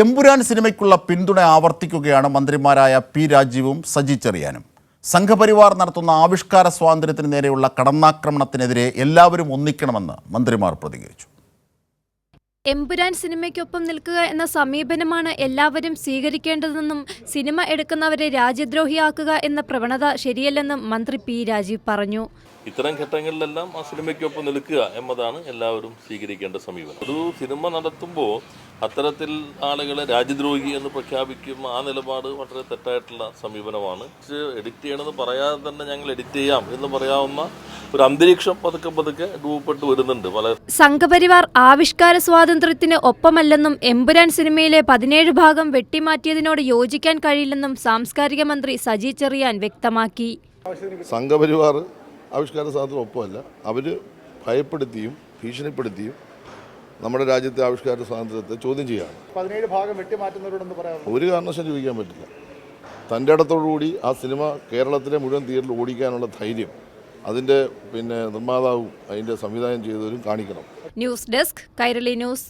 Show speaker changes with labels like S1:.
S1: എമ്പുരാൻ സിനിമയ്ക്കുള്ള പിന്തുണ ആവർത്തിക്കുകയാണ് മന്ത്രിമാരായ പി രാജീവും സജി ചെറിയാനും. സംഘപരിവാർ നടത്തുന്ന ആവിഷ്കാര സ്വാതന്ത്ര്യത്തിന് നേരെയുള്ള കടന്നാക്രമണത്തിനെതിരെ എല്ലാവരും ഒന്നിക്കണമെന്ന് മന്ത്രിമാർ പ്രതികരിച്ചു.
S2: എമ്പുരാൻ സിനിമയ്ക്കൊപ്പം നിൽക്കുക എന്ന സമീപനമാണ് എല്ലാവരും സ്വീകരിക്കേണ്ടതെന്നും സിനിമ എടുക്കുന്നവരെ രാജ്യദ്രോഹിയാക്കുക എന്ന പ്രവണത ശരിയല്ലെന്നും മന്ത്രി പി രാജീവ് പറഞ്ഞു.
S3: ഇത്തരം ഘട്ടങ്ങളിലെല്ലാം ആ സിനിമയ്ക്കൊപ്പം നിൽക്കുക എന്നതാണ് എല്ലാവരും സ്വീകരിക്കേണ്ട സമീപനം. ഒരു സിനിമ നടത്തുമ്പോൾ അത്തരത്തിൽ ആളുകളെ രാജ്യദ്രോഹി എന്ന് പ്രഖ്യാപിക്കും ആ നിലപാട് വളരെ തെറ്റായിട്ടുള്ള സമീപനമാണ്. എഡിറ്റ് ചെയ്യണമെന്ന് പറയാതെ തന്നെ ഞങ്ങൾ എഡിറ്റ് ചെയ്യാം എന്ന് പറയാവുന്ന ഒരു അന്തരീക്ഷം പതുക്കെ പതുക്കെ രൂപപ്പെട്ടു വരുന്നുണ്ട്. പല
S2: സംഘപരിവാർ ആവിഷ്കാര സ്വാതന്ത്ര്യത്തിന് ഒപ്പമല്ലെന്നും എമ്പുരാൻ സിനിമയിലെ പതിനേഴ് ഭാഗം വെട്ടിമാറ്റിയതിനോട് യോജിക്കാൻ കഴിയില്ലെന്നും സാംസ്കാരിക മന്ത്രി സജി ചെറിയാൻ വ്യക്തമാക്കി.
S4: സംഘപരിവാർ ആവിഷ്കാര സ്വാതന്ത്ര്യം ഒപ്പമല്ല. അവർ ഭയപ്പെടുത്തിയും ഭീഷണിപ്പെടുത്തിയും നമ്മുടെ രാജ്യത്തെ ആവിഷ്കാര സ്വാതന്ത്ര്യത്തെ ചോദ്യം ചെയ്യുകയാണ്.
S5: പതിനേഴ് ഭാഗം വെട്ടിമാറ്റുന്നവരോടൊന്ന് പറയാം
S4: ഒരു കാരണവശാലും ചോദിക്കാൻ പറ്റില്ല. തന്റെ ഇടത്തോടുകൂടി ആ സിനിമ കേരളത്തിലെ മുഴുവൻ തിയേറ്ററിൽ ഓടിക്കാനുള്ള ധൈര്യം അതിന്റെ പിന്നെ നിർമ്മാതാവും അതിന്റെ സംവിധാനം ചെയ്തവരും കാണിക്കണം.
S2: News desk Kairali news.